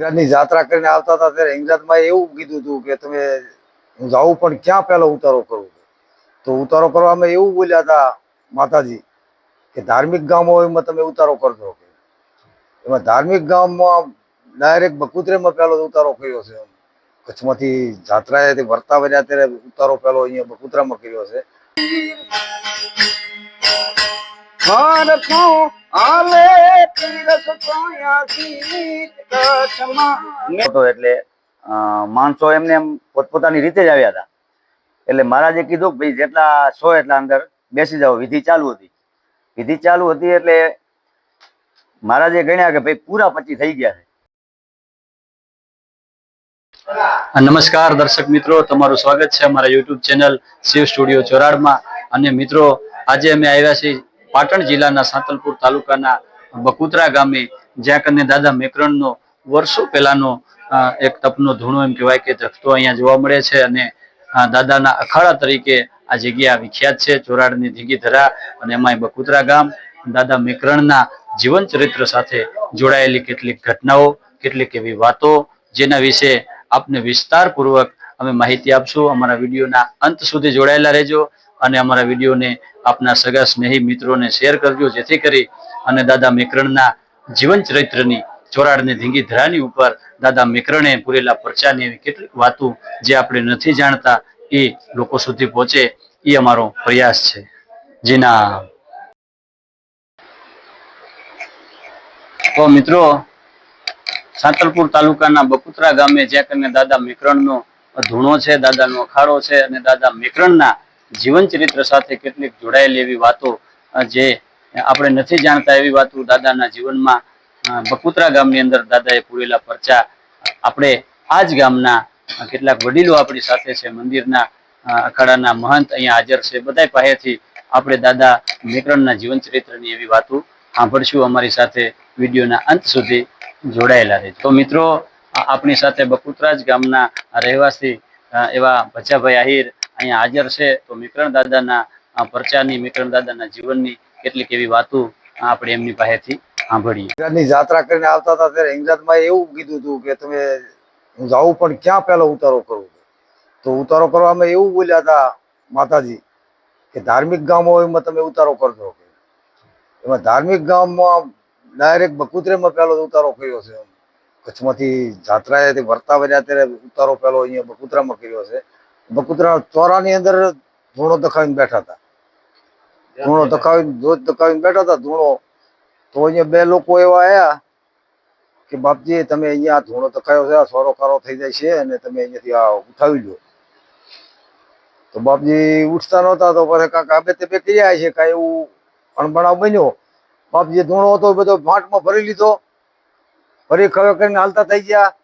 ગુજરાતની જાત્રા કરીને આવતા હતા ત્યારે હિંગરાજમાં એવું કીધું હતું કે તમે, હું જાઉં પણ ક્યાં પહેલો ઉતારો કરું તો ઉતારો કરવામાં એવું બોલ્યા હતા માતાજી કે ધાર્મિક ગામો એમાં તમે ઉતારો કરજો એમાં ધાર્મિક ગામમાં ડાયરેક્ટ બકુતરેમાં પહેલો ઉતારો કર્યો છે. કચ્છમાંથી જાત્રાએ વર્તા બન્યા ત્યારે ઉતારો પહેલો અહીંયા બકુતરામાં કર્યો છે. એટલે માણસો એમને એમ પોતપોતાની રીતે જ આવ્યા હતા. એટલે મહારાજે કીધું ભાઈ, જેટલા સો એટલા અંદર બેસી જાઓ. વિધિ ચાલુ હતી. વિધિ ચાલુ હતી એટલે મહારાજે ગણ્યા કે ભાઈ, પૂરા પચી થઈ ગયા છે. નમસ્કાર દર્શક મિત્રો. તમારું સ્વાગત છે અમારા યુટ્યુબ ચેનલ શિવ સ્ટુડિયો ચોરાડમાં. અને મિત્રો, આજે અમે આવ્યા છીએ પાટણ જિલ્લાના સાંતલપુર તાલુકાના બકુતરા ગામે જ્યાં કને દાદા મેકરણનો વર્ષો પહેલાનો એક તપનો ધૂણો એમ કહેવાય કે ધખતો અહીંયા જોવા મળે છે અને દાદાના અખાડા તરીકે આ જગ્યા વિખ્યાત છે, ચોરાડની ધીગી ધરા અને એમાં બકુતરા ગામ. દાદા મેકરણના જીવન ચરિત્ર સાથે જોડાયેલી કેટલીક ઘટનાઓ, કેટલીક એવી વાતો જેના વિશે આપને વિસ્તારપૂર્વક અમે માહિતી આપશું. અમારા વિડીયોના અંત સુધી જોડાયેલા રહેજો અને અમારા વિડીયોને આપના સગા સ્નેહી મિત્રોને શેર કરજો, જેથી કરી અને દાદા મેકરણના જીવન ચરિત્રની ચોરાડની ધીંગી ધરાની ઉપર દાદા મેકરણે પૂરેલા પરચાની એવી કેટલીક વાતો જે આપણે નથી જાણતા, એ લોકો સુધી પહોંચે, એ અમારો પ્રયાસ છે. જીના તો મિત્રો, સાંતલપુર તાલુકાના બકુતરા ગામે જ્યાં કરીને દાદા મેકરણનો ધૂણો છે, દાદાનો અખાડો છે અને દાદા મેકરણના જીવન સાથે કેટલીક જોડાયેલી એવી વાતો જે આપણે નથી જાણતા એવી વાતો દાદાના જીવનમાં બકુતરા ગામની અંદર દાદાએ પૂરેલા પરચા, આપણે આ જ ગામના કેટલાક વડીલો આપણી સાથે છે, મંદિરના અખાડાના મહંત અહીંયા હાજર છે. બધા પાસેથી આપણે દાદા મેકરણના જીવન એવી વાતો સાંભળશું. અમારી સાથે વિડીયોના અંત સુધી જોડાયેલા રહેજો. તો મિત્રો, આપણી સાથે બકુતરાજ ગામના રહેવાસી એવા ભચાભાઈ આહિર અહીંયા હાજર છે. તો મિકરણ દાદાના પરચાની મિકરણ દાદાના જીવનની કેટલીક એવી વાતો આપણે એમની પાસેથી સાંભળીએ. ગુજરાતની યાત્રા કરીને આવતા હતા ત્યારે ઇંગ્લેન્ડમાં એવું કીધું હતું કે તમે, હું જાઉં પણ ક્યાં પહેલો ઉતારો કરું તો ઉતારો કરવામાં એવું બોલ્યા હતા માતાજી કે ધાર્મિક ગામો એમાં તમે ઉતારો કરજો એમાં ધાર્મિક ગામમાં ડાયરેક્ટ બકુતરેમાં પહેલો ઉતારો કર્યો છે કચ્છમાંથી જાત્રાએ વર્તા બન્યા ત્યારે ઉતારો પહેલો અહીંયા બકુતરામાં કર્યો છે. બકુતરા ચોરાની અંદર ધૂણો દખાવીને બેઠા હતા. ધૂણો દખાવીને ધોધ દખાવીને બેઠા હતા ધૂણો. તો અહીંયા બે લોકો એવા આયા કે બાપજી તમે અહીંયા ધૂણો દખાયો છે આ સોરો કારો થઈ જાય છે અને તમે અહીંયાથી આ ઉઠાવી લો તો બાપજી ઉઠતા નહોતા તો પછી કાંક આબે તે બે કર્યા છે કાંઈ એવું અણબણાવ બન્યો. બાપજી ધૂણો હતો બધો ભાંટમાં ભરી લીધો. ફરી ખવે કરીને હાલતા થઈ ગયા.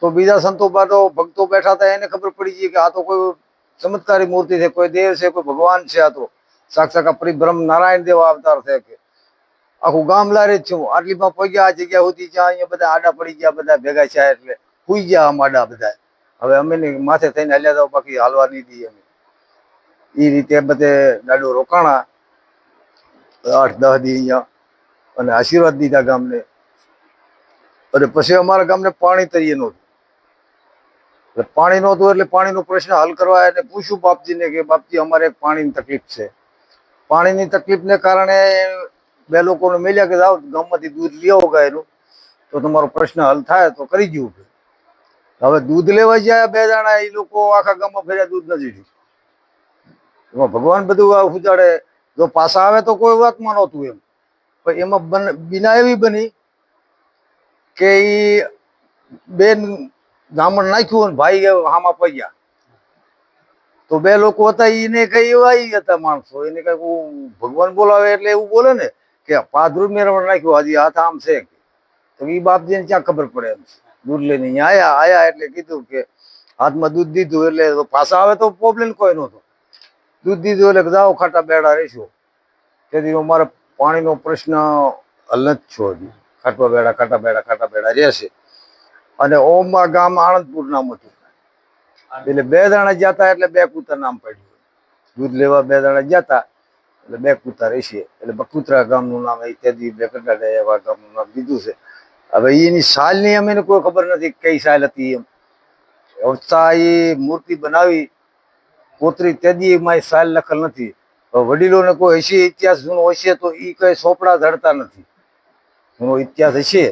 તો બીજા સંતો બાટો ભક્તો બેઠા હતા, એને ખબર પડી ગઈ કે આ તો કોઈ ચમત્કારી મૂર્તિ છે, કોઈ દેવ છે, કોઈ ભગવાન છે આ તો. સાક્ષાત પરિભ્રમ નારાયણ દેવ અવતાર છે કે. આખું ગામ લારે છું છું. આટલીમાં પગ્યા, આ જગ્યા સુધી જ્યાં અહીંયા બધા આડા પડી ગયા, બધા ભેગા છે એટલે હુઈ ગયા આમ આડા બધા. હવે અમે માથે થઈને હલ્યા જાવ બાકી હાલવા નહીં દઈએ અમે. એ રીતે બધે ડાડું રોકાણા. આઠ, દસ દી અહીંયા અને આશીર્વાદ દીધા ગામને. અને પછી અમારા ગામને પાણી તરીએ નહોતું. એટલે પાણી નહોતું એટલે પાણીનો પ્રશ્ન હલ કરવા એને પૂછ્યું બાપજીને કે બાપજી, અમારે પાણીની તકલીફ છે. પાણીની તકલીફને કારણે બે લોકોને મળ્યા કે જાઓ, ગામમાંથી દૂધ લઈ આવો ગાયનું. તો તમારો પ્રશ્ન હલ થાય તો કરી જવું કે. હવે દૂધ લેવા જ્યાં બે જણા, એ લોકો આખા ગામમાં ફેર્યા, દૂધ નથી જોયું એમાં ભગવાન બધું ઉજાડે. જો પાછા આવે તો કોઈ વાતમાં નહોતું એમ. પણ એમાં બન એવી બની કે ઈ બેન ગામણ નાખ્યું ભાઈ હામાં પૈયા તો બે લોકો હતા, એને કઈ એવા હતા માણસો. એને કઈ ભગવાન બોલાવે એટલે એવું બોલે ને કે પાદરું મેળવણ નાખ્યું, હજી હાથ આમ છે તો એ બાપજીને ક્યાં ખબર પડે એમ દૂધ લઈને આયા આયા એટલે કીધું કે હાથમાં દૂધ દીધું એટલે પાછા આવે તો પ્રોબ્લેમ કોઈ નહોતો દૂધ દીધું એટલે જાઓ, ખાટા બેડા રહીશું તેથી અમારે પાણીનો પ્રશ્ન હલ જ છો હજી ખાટવા બેડા, ખાટા બેડા ખાટા બેડા રહેશે. અને ઓમમાં ગામ આણંદપુર નામ હતું. એટલે બે દાણા જતા એટલે બે કૂતર નામ પડ્યું દૂધ લેવા બે દાણા જતા એટલે બે કૂતર રહેશે. એટલે બકુતરા ગામનું નામ તેથી બે કટાડે એવા ગામનું નામ દીધું છે. હવે એની સાલની અમે કોઈ ખબર નથી કઈ સાલ હતી એમ. અવસ્થા એ મૂર્તિ બનાવી કોતરી તેદી એમાં સાલ લખેલ નથી. વડીલોને કોઈ હશે ઇતિહાસ જૂનો હશે તો એ કઈ સોપડા ધડતા નથી. જૂનો ઇતિહાસ હશે.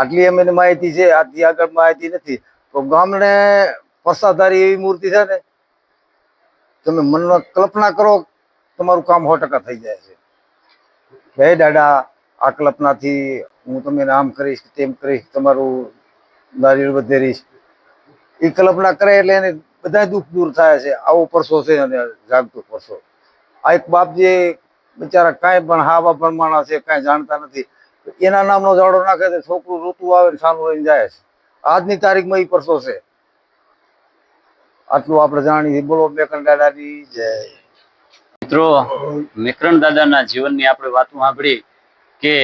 આટલી અમને માહિતી છે, આટલી આગળ માહિતી નથી. તો ગામને પસાધારી એવી મૂર્તિ છે ને, તમે મનમાં કલ્પના કરો, તમારું કામ સો ટકા થઈ જાય છે. હે દાદા, આ કલ્પનાથી હું તમને આમ કરીશ તેમ કરીશ, તમારું નારિયેળ વધેરીશ. એ કલ્પના કરે એટલે એને બધા દુઃખ દૂર થાય છે. આવો પરસો છે અને જાગતો પરસો. આ એક બાપ જે બિચારા કાંઈ પણ હાવા માણસ છે, કાંઈ જાણતા નથી. એના નામનો ઝાડો નાખે તો છોકરું ઋતુ આવે સાનું રહીને જાય છે. આજની તારીખમાં એ પરસો છે. આટલું આપણે જાણીએ બોલો મેકરણ દાદાની જય. મિત્રો, મેકરણ દાદાના જીવનની આપણે વાતો સાંભળી કે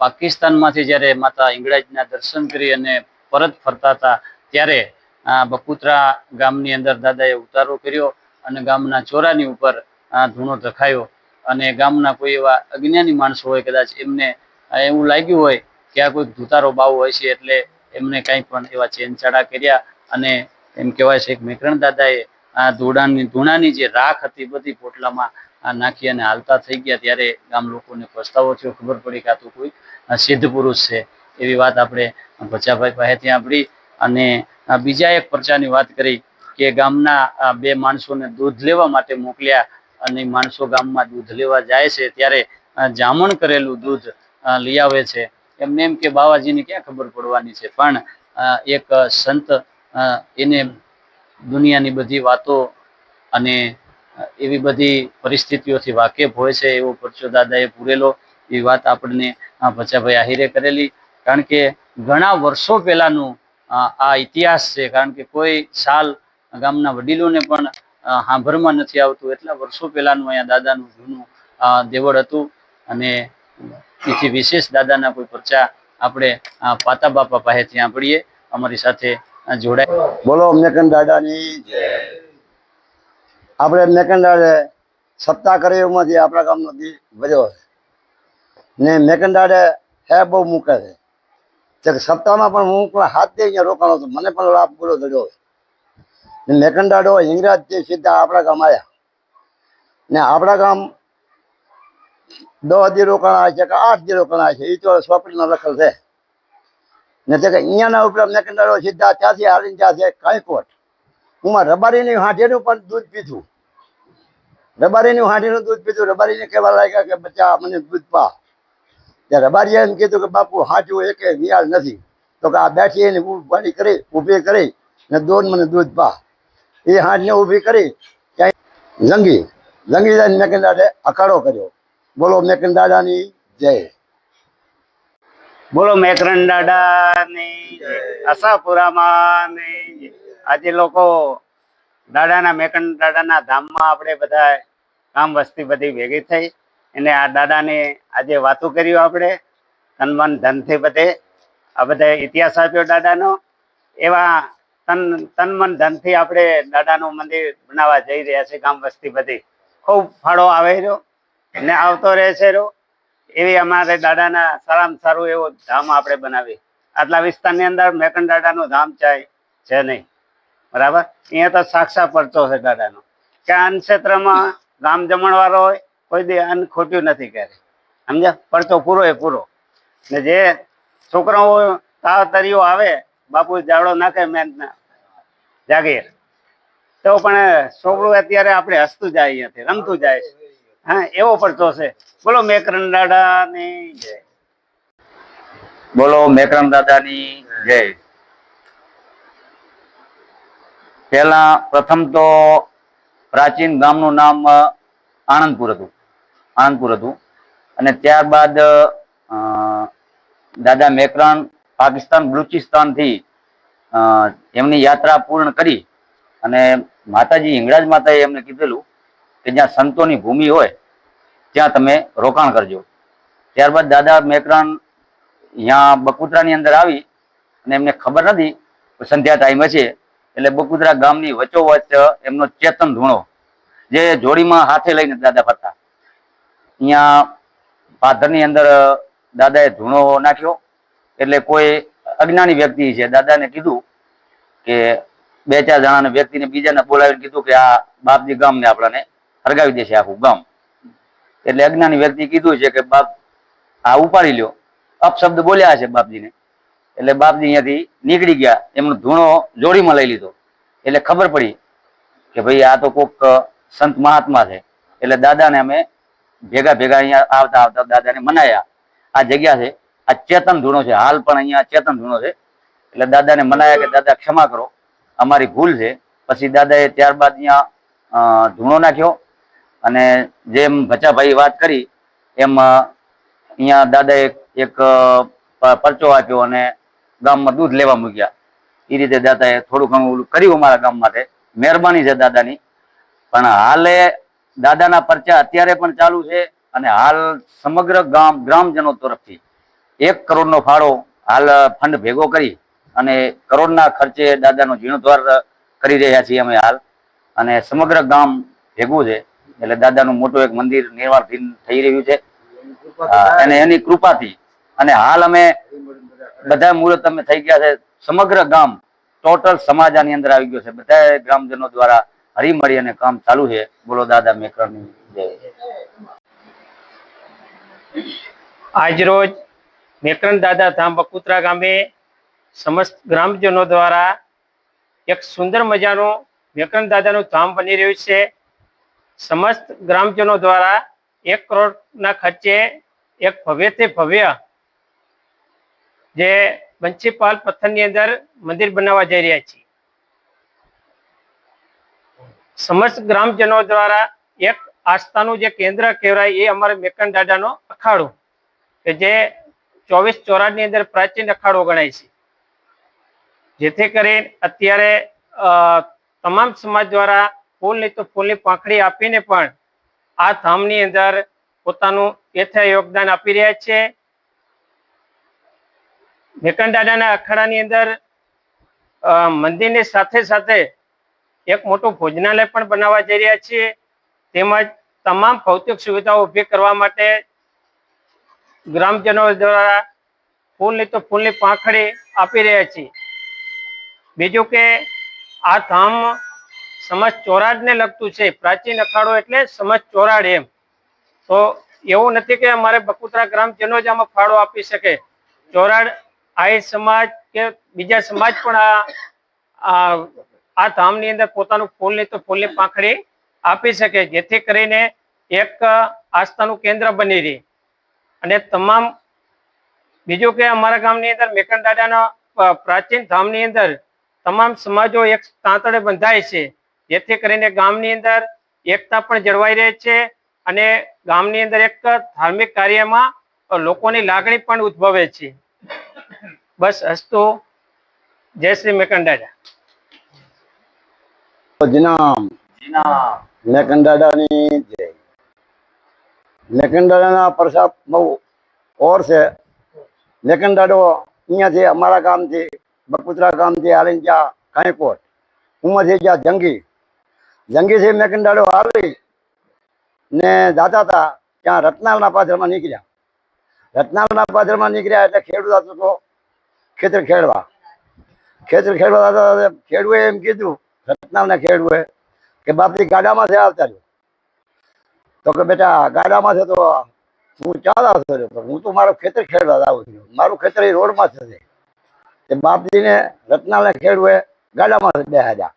પાકિસ્તાનમાંથી જ્યારે માતા ઇંગળાજના દર્શન કરી અને પરત ફરતા હતા, ત્યારે બકુત્રા ગામની અંદર દાદાએ ઉતારો કર્યો અને ગામના ચોરાની ઉપર ધૂણો ધખાયો. અને ગામના કોઈ એવા અજ્ઞાની માણસો હોય, કદાચ એમને એવું લાગ્યું હોય કે આ કોઈક ધૂતારો બાવો હોય છે એટલે એમને કંઈ પણ એવા ચેન ચાડા કર્યા અને એમ કહેવાય છે કે મેકરણ દાદાએ આ ધૂળાની ધૂણાની જે રાખ હતી બધી પોટલામાં આ નાખી અને હાલતા થઈ ગયા ત્યારે ગામ લોકોને પસ્તાવો થયો. ખબર પડી કે આ તો કોઈ સિદ્ધ પુરુષ છે એવી વાત આપણે ભચાભાઈ પાસેથી આપણી અને બીજા એક પરચાની વાત કરી કે ગામના બે માણસોને દૂધ લેવા માટે મોકલ્યા અને માણસો ગામમાં દૂધ લેવા જાય છે ત્યારે જામણ કરેલું દૂધ લઈ આવે છે. એમને એમ કે બાવાજીને ક્યાં ખબર પડવાની છે? પણ એક સંત એને દુનિયાની બધી વાતો અને એવી બધી પરિસ્થિતિઓથી વાકેફ હોય છે, એવો પરચો દાદાએ પૂરેલો એ વાત આપણને ભચાભાઈ આહિરે કરેલી. કારણ કે ઘણા વર્ષો પહેલાનું આ ઇતિહાસ છે. કારણ કે કોઈ સાલ ગામના વડીલોને પણ સાંભળમાં નથી આવતું. એટલા વર્ષો પહેલાનું અહીંયા દાદાનું જૂનું દેવળ હતું અને એથી વિશેષ દાદાના કોઈ પરચા આપણે પાતા બાપા પાસેથી સાંભળીએ અમારી સાથે જોડાય. બોલો, મેકન દાદાની આપણે મેકન દાદે સપ્તાહ કરે એમાંથી આપણા ગામનો દી ભર્યો છે. ને મેકન દાડે હે બહુ મૂકે છે. સપ્તાહમાં પણ હું પણ હાથ દે અહીંયા રોકાણો હતો મને પણ લાભ પૂરો થયો મેકન દાડો હિંગરાજથી સીધા આપણા ગામ આવ્યા ને આપણા ગામ દસ દી રોકાણા છે કે આઠ દી રોકાણા છે એ તો સોપડીમાં લખેલ છે. ને તે કે અહીંયાના ઉપર મેકંડાળો સીધા ત્યાંથી હાલીને ત્યાં છે કાંઈકોટ હું રબારીની હાંઠીનું પણ દૂધ પીધું. રબારીની હાંઠીનું દૂધ પીધું. રબારીને કહેવા લાગ્યા કે બચ્ચા મને દૂધ પા. ત્યાં રબારીએ એમ કીધું કે, બાપુ, હાંચું એક વિયાળ નથી. તો કે, આ બેઠી એને ઉભાડી કરી, ઊભી કરી, ને દોન મને દૂધ પા. એ હાંઠને ઊભી કરી, ત્યાં જંગી જંગી જઈને મેકંદાડે અખાડો કર્યો. બોલો મેકંદાડાની જય. બોલો, મેકરણ દાદાની આશાપુરામાંની આજે લોકો દાદાના, મેકરણ દાદાના ધામમાં આપણે બધા કામ વસ્તી બધી ભેગી થઈ. અને આ દાદાને આજે વાતો કર્યું આપણે. તન મન ધનથી બધે આ બધા ઇતિહાસ આપ્યો દાદાનો. એવા તન તન મન ધનથી આપણે દાદાનું મંદિર બનાવવા જઈ રહ્યા છે ગામ વસ્તી બધી. ખૂબ ફાળો આવે રહ્યો ને આવતો રહેશે એવી અમારે દાદાના સારામાં સારું એવું ધામ આપણે બનાવી આટલા વિસ્તારની અંદર મેકન દાદાનું ધામ ચાય છે નહીં. બરાબર? અહીંયા તો સાક્ષાત પડતો છે દાદાનો. કે અન્ન ક્ષેત્રમાં ગામ જમણવારો હોય, કોઈ દી અન્ન ખોટ્યું નથી ક્યારે. સમજ્યા? પડતો પૂરો એ પૂરો. ને જે છોકરાઓ તાવ તરીઓ આવે, બાપુ જાડો નાખે મેં જાગીર તો પણ છોકરું અત્યારે આપણે હસતું જાય અહીંયાથી, રમતું જાય છે. હા, એવો પડતો છે બોલો, મેકરણ દાદા ની જય. બોલો મેકરમ દાદાની જય. પેલા પ્રથમ તો પ્રાચીન ગામનું નામ આણંદપુર હતું. આણંદપુર હતું. અને ત્યારબાદ દાદા મેકરણ પાકિસ્તાન, બલુચિસ્તાનથી એમની યાત્રા પૂર્ણ કરી. અને માતાજી હિંગળાજ માતાએ એમને કીધેલું કે જ્યાં સંતોની ભૂમિ હોય ત્યાં તમે રોકાણ કરજો. ત્યારબાદ દાદા મેકરણ અહીંયા બકુતરાની અંદર આવી અને એમને ખબર નથી સંધ્યા ટાઈમે છે એટલે બકુતરા ગામની વચોવચ એમનો ચેતન ધૂણો જે જોડીમાં હાથે લઈને દાદા ફરતા. અહીંયા પાથરની અંદર દાદાએ ધૂણો નાખ્યો એટલે કોઈ અજ્ઞાની વ્યક્તિ છે. દાદાને કીધું કે બે ચાર જણાને વ્યક્તિને બીજાને બોલાવીને કીધું કે આ બાપજી ગામને આપણાને હરગાવી દેશે આખું ગામ. એટલે અજ્ઞાની વ્યક્તિ કીધું છે કે બાપ, આ ઉપાડી લ્યો. અપશબ્દ બોલ્યા છે બાપજીને. એટલે બાપજી અહીંયાથી નીકળી ગયા. એમનો ધૂણો જોડીમાં લઈ લીધો. એટલે ખબર પડી કે ભાઈ, આ તો કોક સંત મહાત્મા છે. એટલે દાદાને અમે ભેગા ભેગા અહીંયા આવતા આવતા દાદાને મનાયા. આ જગ્યા છે. આ ચેતન ધૂણો છે. હાલ પણ અહીંયા ચેતન ધૂણો છે. એટલે દાદાને મનાયા કે, દાદા, ક્ષમા કરો. અમારી ભૂલ છે. પછી દાદાએ ત્યારબાદ અહીંયા ધૂણો નાખ્યો. અને જેમ ભચાભાઈ વાત કરી, એમ અહીંયા દાદાએ એક પરચો આપ્યો અને ગામમાં દૂધ લેવા મૂક્યા. એ રીતે દાદાએ થોડું ઘણું કર્યું અમારા ગામ માટે. મહેરબાની છે દાદાની. પણ હાલે દાદાના પરચા અત્યારે પણ ચાલુ છે અને હાલ સમગ્ર ગામ, ગ્રામજનો તરફથી એક કરોડનો ફાળો હાલ ફંડ ભેગો કરી અને કરોડના ખર્ચે દાદાનો જીર્ણોદ્ધાર કરી રહ્યા છીએ અમે હાલ. અને સમગ્ર ગામ ભેગું છે. એટલે દાદાનું મોટું એક મંદિર નિર્માણ થઈ રહ્યું છે. અને એની કૃપાથી. અને હાલ અમે બધા મુહૂર્ત અમે થઈ ગયા છે. સમગ્ર ગામ ટોટલ સમાજ આની અંદર આવી ગયો છે. બધા ગ્રામજનો દ્વારા હરીમળી અને કામ ચાલુ છે. બોલો દાદા મેકરની જય. આજરોજ મેકરણ દાદા ધામ બકુતરા ગામે સમસ્ત ગ્રામજનો દ્વારા એક સુંદર મજાનું મેકરણ દાદાનું ધામ બની રહ્યું છે. સમસ્ત ગ્રામજનો દ્વારા એક કરોડના ખર્ચે એક ભવ્ય તે ભવ્ય જે બંસીપાલ પથ્થરની અંદર મંદિર બનાવવા જઈ રહ્યા છે સમસ્ત ગ્રામજનો દ્વારા એક આસ્થાનું જે કેન્દ્ર કહેવાય એ અમારે મેકન દાદાનો અખાડો કે જે ચોવીસ ચોરાની અંદર પ્રાચીન અખાડો ગણાય છે. જેથી કરી અત્યારે તમામ સમાજ દ્વારા ફૂલ નહીં તો ફૂલની પાંખડી આપીને પણ આ ધામની અંદર પોતાનું યથા યોગદાન આપી રહ્યા છે. મેકન દાદાના અખાડાની અંદર મંદિર મંદિરની સાથે સાથે એક મોટું ભોજનાલય પણ બનાવવા જઈ રહ્યા છીએ. તેમજ તમામ ભૌતિક સુવિધાઓ ઊભી કરવા માટે ગ્રામજનો દ્વારા ફૂલની તો ફૂલની પાંખડી આપી રહ્યા છીએ. બીજું કે આ ધામ સમાજ ચોરાડને લગતું છે. પ્રાચીન અખાડો એટલે સમાજ ચોરાડ એમ. તો એવું નથી કે અમારે બકુતરા ગ્રામજનો જ આમાં ફાળો આપી શકે. ચોરાડ આહિર સમાજ કે બીજા સમાજ પણ આ આ ધામની અંદર પોતાનું ફૂલની તો ફૂલની પાંખડી આપી શકે. જેથી કરીને એક આસ્થાનું કેન્દ્ર બની રહે. અને તમામ, બીજું કે અમારા ગામની અંદર મેકન દાદાના પ્રાચીન ધામની અંદર તમામ સમાજો એક તાંતડે બંધાય છે. જેથી કરીને ગામની અંદર એકતા પણ જળવાઈ રહે છે અને ગામની અંદર એક ધાર્મિક કાર્યમાં લોકોની લાગણી પણ ઉદ્ભવે છે. બસ હસ્તુ. જય શ્રી મેકન દાદા જનામ મેકંડાડાની જય. દાદાના પ્રસાદ બહુ ઓર છે. મેકન દાદો અહીંયાથી અમારા ગામથી બકુતરા ગામથી આલિંજા કાંઈકોટ ઉંમરથી જ્યાં જંગી મેકન દાડો આવી ને જાતા હતા ત્યાં રત્નાલના પાદરમાં નીકળ્યા. રત્નાલના પાદરમાં નીકળ્યા એટલે ખેડૂત હતો તો ખેતર ખેડવા. ખેતર ખેડવા હતા, ખેડૂએ એમ કીધું રત્નાલના ખેડૂએ કે બાપજી છે આવતા રહ્યો. તો કે બેટા ગાડામાં છે તો હું ચાલા થયો હું તો મારો ખેતર ખેડવા આવું છું. મારું ખેતર એ રોડમાં છે તે બાપજીને રત્નાલના ખેડૂએ ગાડામાંથી બેહાડ્યા.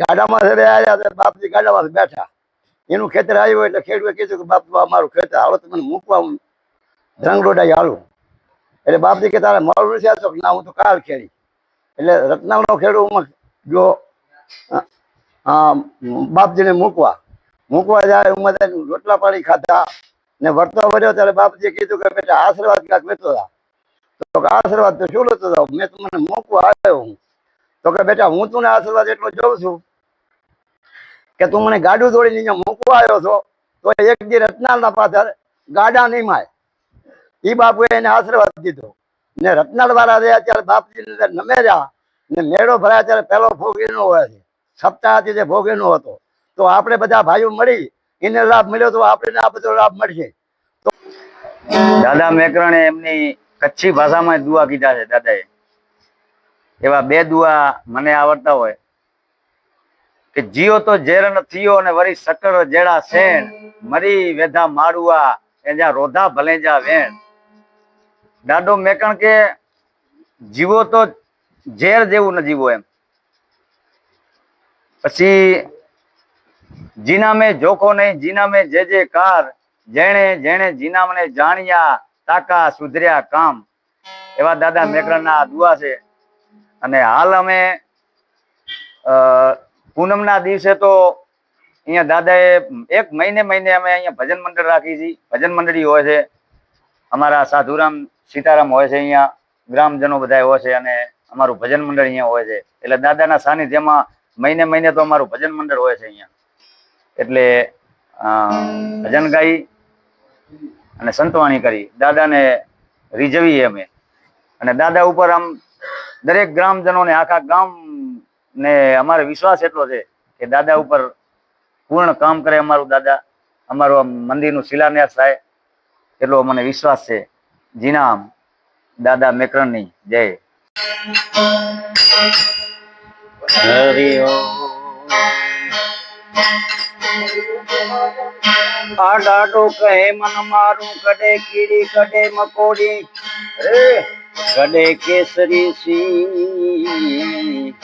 ગાડામાંથી બેહાડ્યા તો બાપજી ગાડામાંથી બેઠા. એનું ખેતર આવ્યું એટલે ખેડૂએ કીધું કે બાપુ મારું ખેતર હાલો તમને મૂકવા હું ધ્રંગડોડાઈ હાલું. એટલે બાપજી કે, તારે મારું નથી આવતો. ના, હું તો કાલ ખેડી. એટલે રત્નાલનો ખેડૂ જો બાપજીને મૂકવા. મૂકવા જાય, ઉમરે રોટલા પાણી ખાધા ને વર્તો વર્યો ત્યારે બાપજીએ કીધું કે, બેટા, આશીર્વાદ ક્યાંક લેતો હતા તો આશીર્વાદ તો શું લેતો હતો મેં તમને મૂકવા આવ્યો હું. તો કે, બેટા, હું તું આશીર્વાદ એટલો જોઉં છું કે તું મને ગાડું દોડીને અહીંયા મૂકવા આવ્યો છો, તો એક દી રત્નાલના પાછળ ગાડા નહીં માય. એ બાપુએ એને આશીર્વાદ દીધો. ને રત્નાળ વાળા રહ્યા ત્યારે બાપજીને અંદર નમેર્યા ને મેળો ભરાયા ત્યારે પહેલો ભોગ હોય છે. સપ્તાહથી જે ભોગ હતો. તો આપણે બધા ભાઈઓ મળી, એને લાભ મળ્યો તો આપણે આ બધો લાભ મળશે. દાદા મેકરણે એમની કચ્છી ભાષામાં દુઆ કીધા છે, દાદાએ. એવા બે દુઆ મને આવડતા હોય. કે જીઓ તો ઝેર ન થયો અને વરી સકર જેડા શેણ મરી વેધા માડુઆ, એ જ્યાં રોધા ભલેજા વેણ. દાદો મેકણ કે જીવો તો ઝેર જેવું ન જીવો એમ. પછી જીના મેં જોખો નહીં, જીના મેં જે જે કાર, જેણે જેણે જીના મને જાણ્યા, તાકા સુધર્યા કામ. એવા દાદા મેકરણના દુઆ છે. અને હાલ અમે પૂનમના દિવસે તો અહીંયા દાદાએ એક મહિને મહિને અમે અહીંયા ભજન મંડળ રાખી છીએ ભજન મંડળી હોય છે. અમારા સાધુરામ સીતારામ હોય છે અહીંયા. ગ્રામજનો બધા હોય છે અને અમારું ભજન મંડળ અહીંયા હોય છે. એટલે દાદાના સાનિધ્યમાં મહિને મહિને તો અમારું ભજન મંડળ હોય છે અહીંયા. એટલે ભજન ગાઈ અને સંતવાણી કરી. દાદાને રીઝવીએ અમે. અને દાદા ઉપર આમ દરેક ગ્રામજનોને આખા ગામ ને અમારે વિશ્વાસ એટલો છે કે દાદા ઉપર પૂર્ણ કામ કરે અમારું દાદા. અમારું આમ મંદિરનું શિલાન્યાસ થાય એટલો મને વિશ્વાસ છે. જીનામ, દાદા મેકરણની જય. હરિ આ દાડો કહે, મન મારું કડે કીડી કડે મકોડી. રે કડે કેસરી સિંહ.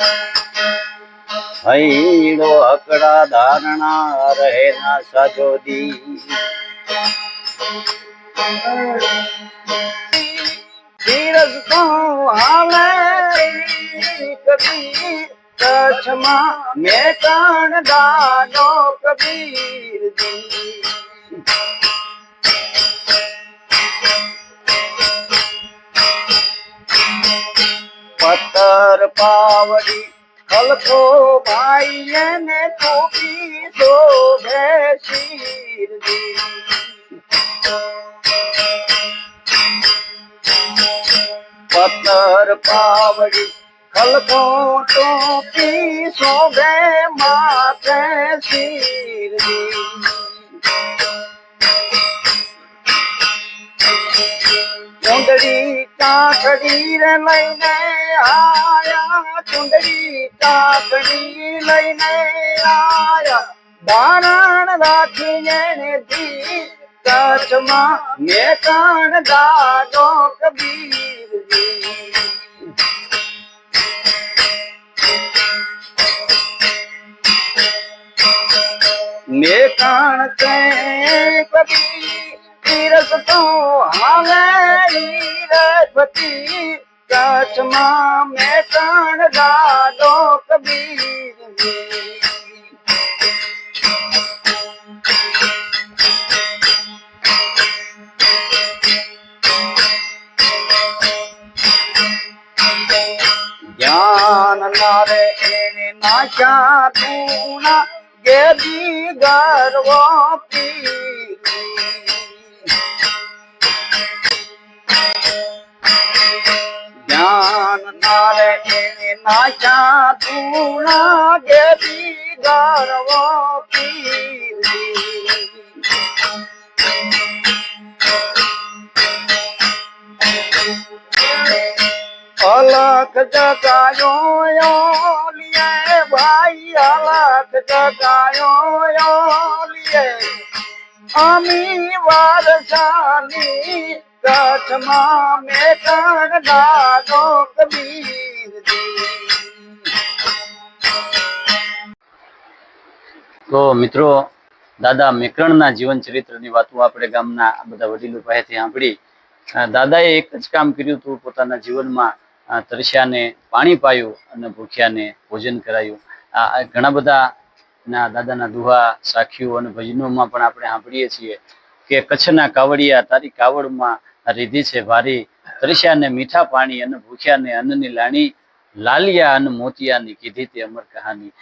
હૈડો અકડા ધારણા રહે ના સાજોદી ધીરજ તો હાલે, કબીર કચ્છમાં મેં કણ દાડો કબીર દી પત્તર પાવડી ખલકો ભાઈ એને ટોપી શોભે શીરજી. પતર પાવડી ખલકો ટોપી શોભે માથે શીરજી ચુંદડી કાકડી રે લઈને આયા, ચુંદડી કાકડી લઈને આયા. બારણ રાખીને ને દી કચ્છમાં મેં કણ દાડો કબીરજી મેં કણ તે કબીર તીરસ તો હાલે રજપતિ કચ્છમાં મેકાણ કણ દાડો કબીર જ્ઞાન નારે એને નાશા તુણા ગેદી ગર્વ પી જ્ઞાન નારે એને નાશા તુણા ગેદી ગર્વ પી અલખ જગાયો લીએ ભાઈ, અલખ જગાયો લીએ અમી વારસાની કચ્છમાં મેકણ દાદો કબીરજી. તો મિત્રો, દાદા મેકરણના જીવન ચરિત્રની વાતો આપણે ગામના બધા વડીલો પાસેથી સાંભળી. દાદાએ એક જ કામ કર્યું હતું પોતાના જીવનમાં. તરસ્યાને પાણી પાયું અને ભૂખ્યાને ભોજન કરાયું. આ ઘણા બધા ના દાદાના દુહા, સાખીઓ અને ભજનોમાં પણ આપણે સાંભળીએ છીએ કે કચ્છના કાવડિયા તારી કાવડમાં રીધી છે ભારી. તરસ્યાને મીઠા પાણી અને ભૂખ્યાને અન્નની લાણી, લાલિયા અને મોતિયાની કીધી તે અમર કહાની.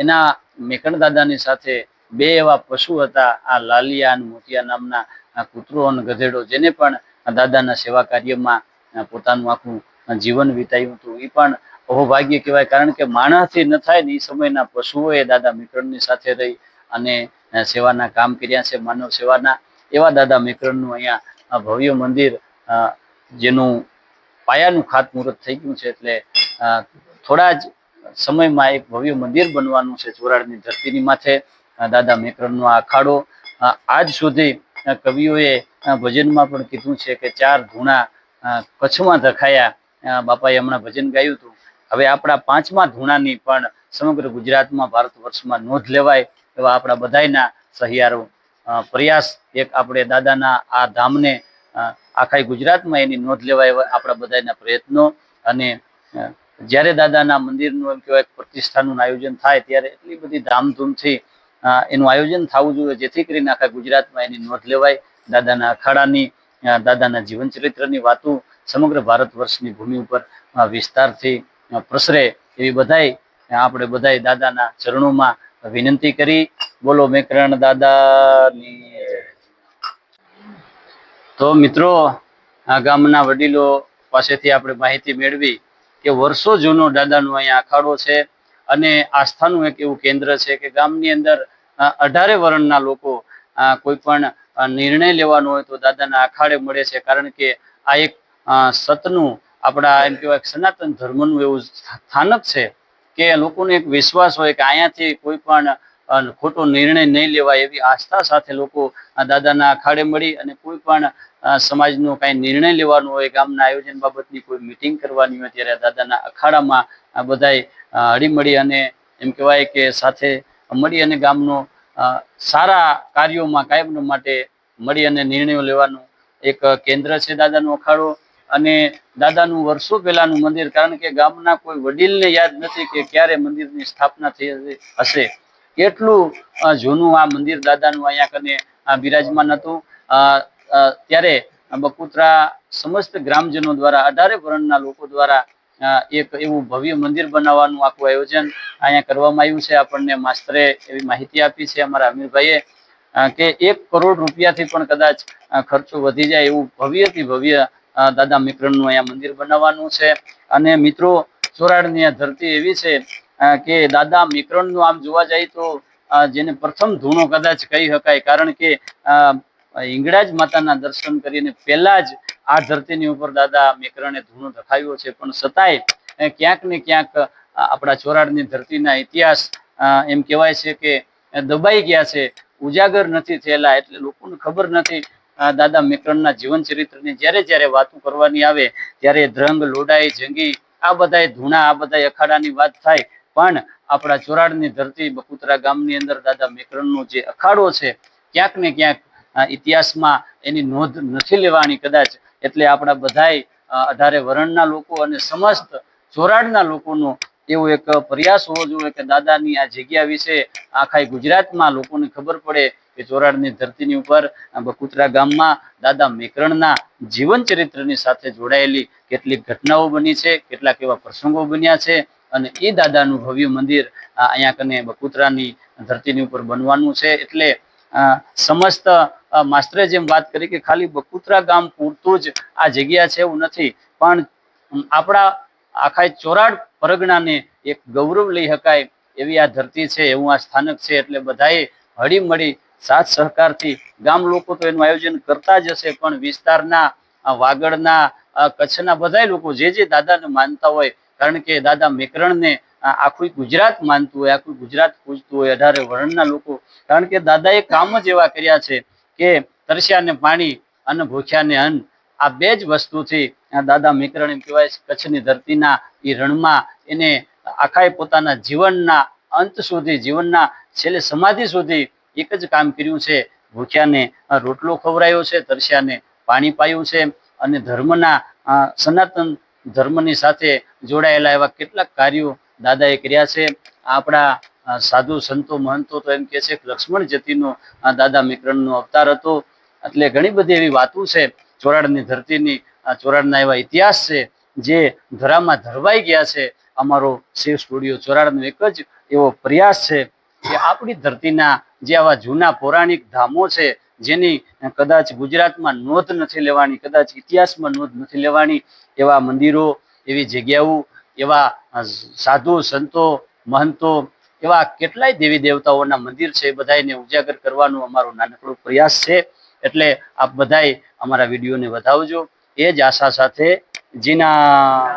એના મેકણ દાદાની સાથે બે એવા પશુ હતા, આ લાલિયા અને મોતિયા નામના કૂતરો અને ગધેડો, જેને પણ દાદાના સેવા કાર્યમાં પોતાનું આખું જીવન વિતાવ્યું હતું. એ પણ અહોભાગ્ય કહેવાય, કારણ કે માણસથી ન થાય ને એ સમયના પશુઓએ દાદા મિત્રની સાથે રહી અને સેવાના કામ કર્યા છે, માનવ સેવાના. એવા દાદા મેકરણનું અહીંયા ભવ્ય મંદિર જેનું પાયાનું ખાતમુહૂર્ત થઈ ગયું છે એટલે થોડા જ સમયમાં એક ભવ્ય મંદિર બનવાનું છે ચોરાડની ધરતીની માથે. દાદા મેકરણનો આ અખાડો આજ સુધી કવિઓએ ભજનમાં પણ કીધું છે કે ચાર ધૂણા કચ્છમાં ધખાયા બાપાએ હમણાં ભજન ગાયું હતું. હવે આપણા પાંચમા ધૂણાની પણ સમગ્ર ગુજરાતમાં, ભારત વર્ષમાં નોંધ લેવાય એવા આપણા બધાના સહિયારો પ્રયાસ એક આપણે દાદાના આ ધામને આખા ગુજરાતમાં એની નોંધ લેવાય એવા આપણા બધાના પ્રયત્નો અને જ્યારે દાદાના મંદિરનું એમ કહેવાય પ્રતિષ્ઠાનું આયોજન થાય ત્યારે એટલી બધી ધામધૂમથી એનું આયોજન થવું જોઈએ જેથી કરીને આખા ગુજરાતમાં એની નોંધ લેવાય. દાદાના અખાડાની દાદાના જીવન ચરિત્રની વાતો સમગ્ર ભારત વર્ષની ભૂમિ ઉપર વિસ્તારથી પ્રસરે એવી બધાય આપણે બધાય દાદાના ચરણોમાં વિનંતી કરી. બોલો મેકરણ દાદાની તો મિત્રો, આ ગામના વડીલો પાસેથી આપણે માહિતી મેળવી કે વર્ષો જૂનો દાદાનો અહીંયા અખાડો છે અને આસ્થાનું એક એવું કેન્દ્ર છે કે ગામની અંદર અઢારે વર્ણના લોકો કોઈ પણ નિર્ણય લેવાનો હોય તો દાદાના અખાડે મળે છે. કારણ કે આ એક સતનું, આપણા એમ કહેવાય સનાતન ધર્મનું એવું સ્થાનક છે કે લોકોને એક વિશ્વાસ હોય કે અહીંયાથી કોઈ પણ ખોટો નિર્ણય નહીં લેવાય એવી આસ્થા સાથે લોકો દાદાના અખાડે મળી અને કોઈ પણ સમાજનો કાંઈ નિર્ણય લેવાનો હોય, ગામના આયોજન બાબતની કોઈ મિટિંગ કરવાની હોય ત્યારે દાદાના અખાડામાં બધાએ હળીમળી અને એમ કહેવાય કે સાથે મળી અને ગામનો સારા કાર્યોમાં કાયમ માટે મળી અને નિર્ણયો લેવાનું એક કેન્દ્ર છે દાદાનો અખાડો અને દાદાનું વર્ષો પહેલાનું મંદિર, કારણ કે ગામના કોઈ વડીલને યાદ નથી કે ક્યારે મંદિરની સ્થાપના થઈ હશે. એટલું જૂનું આ મંદિર દાદાનું અહીંયા કને બિરાજમાન હતું. ત્યારે બકુત્રા સમસ્ત ગ્રામજનો દ્વારા, અઢારે વર્ણના લોકો દ્વારા એક એવું ભવ્ય મંદિર બનાવવાનું આખું આયોજન અહીંયા કરવામાં આવ્યું છે. આપણને માસ્તરે એવી માહિતી આપી છે અમારા અમીરભાઈએ કે એક કરોડ રૂપિયાથી પણ કદાચ ખર્ચો વધી જાય એવું ભવ્યથી ભવ્ય દાદા મિત્રનું અહીંયા મંદિર બનાવવાનું છે. અને મિત્રો, સોરાડની ધરતી એવી છે કે દાદા મિત્રનું આમ જોવા જાય તો જેને પ્રથમ ધૂણો કદાચ કહી શકાય, કારણ કે હિંગળાજ માતાના દર્શન કરીને પહેલા જ આ ધરતીની ઉપર દાદા મેકરણે ધૂણો દખાવ્યો છે. પણ છતાંય ક્યાંક ને ક્યાંક આપણા ચોરાડની ધરતીના ઇતિહાસ એમ કહેવાય છે કે દબાઈ ગયા છે. ઉજાગર નથી થયેલા, એટલે લોકોને ખબર નથી દાદા મેકરણના જીવન ચરિત્રની જ્યારે જ્યારે વાતો કરવાની આવે ત્યારે ધ્રંગ લોડાઈ જંગી આ બધાય ધૂણા આ બધાય અખાડાની વાત થાય. પણ આપણા ચોરાડની ધરતી બકુતરા ગામની અંદર દાદા મેકરણનો જે અખાડો છે ક્યાંક ને ક્યાંક ઇતિહાસમાં એની નોંધ નથી લેવાની કદાચ. એટલે આપણા બધાય અ, અઢારે વરણના લોકો અને સમસ્ત ચોરાડના લોકોનો એવો એક પ્રયાસ હોવો જોઈએ કે દાદાની આ જગ્યા વિશે આખા ગુજરાતમાં લોકોને ખબર પડે કે ધરતીની ઉપર બકુતરા ગામમાં દાદા મેકરણના જીવન ચરિત્રની સાથે જોડાયેલી કેટલીક ઘટનાઓ બની છે, કેટલાક એવા પ્રસંગો બન્યા છે અને એ દાદાનું ભવ્ય મંદિર અહીંયા કને બકુતરાની ધરતીની ઉપર બનવાનું છે. એટલે સમસ્ત માસ્ટરે જેમ વાત કરી કે ખાલી બકુતરા ગામ પૂરતું જ આ જગ્યા છે એવું નથી, પણ આપણા આખા ચોરાડ પરગણાને એક ગૌરવ લઈ શકાય એવી આ ધરતી છે, એવું આ સ્થાનક છે, એટલે બધાએ હળી મળી સાથ સહકારથી ગામ લોકો તો એનું આયોજન કરતા જ હશે, પણ વિસ્તારના વાગડના કચ્છના બધા લોકો જે જે દાદાને માનતા હોય, કારણ કે દાદા મેકરણને આખું ગુજરાત માનતું હોય, આખું ગુજરાત પૂજતું હોય, અઢારે વર્ણના લોકો, કારણ કે દાદાએ કામ જ એવા કર્યા છે કે તરસ્યાને પાણી અને ભૂખ્યાને અન્ન, આ બે જ વસ્તુથી દાદા મેકરણ એમ કહેવાય કચ્છની ધરતીના એ રણમાં એને આખાએ પોતાના જીવનના અંત સુધી, જીવનના છેલ્લે સમાધિ સુધી એક જ કામ કર્યું છે. ભૂખ્યાને રોટલો ખવડાયો છે, તરસ્યાને પાણી પાયું છે અને ધર્મના સનાતન ધર્મની સાથે જોડાયેલા એવા કેટલાક કાર્યો દાદાએ કર્યા છે. આપણા સાધુ સંતો, મહંતો તો એમ કે છે લક્ષ્મણ જતીનો દાદા મિત્રનો અવતાર હતો. એટલે ઘણી બધી એવી વાતો છે. ચોરાડની ધરતીની ચોરાડના એવા ઇતિહાસ છે જે ધરામાં ધરવાઈ ગયા છે. અમારો શિવ સ્ટુડિયો ચોરાડનો એક જ એવો પ્રયાસ છે. કે આપણી ધરતીના જે આવા જૂના પૌરાણિક ધામો છે, જેની કદાચ ગુજરાતમાં નોંધ નથી લેવાની, કદાચ ઇતિહાસમાં નોંધ નથી લેવાની, એવા મંદિરો, એવી જગ્યાઓ, એવા સાધુ, સંતો, મહંતો, એવા કેટલાય દેવી દેવતાઓના મંદિર છે, એ બધાને ઉજાગર કરવાનો અમારો નાનકડો પ્રયાસ છે. એટલે આપ બધાય અમારા વિડીયોને વધાવજો. એ જ આશા સાથે, જીના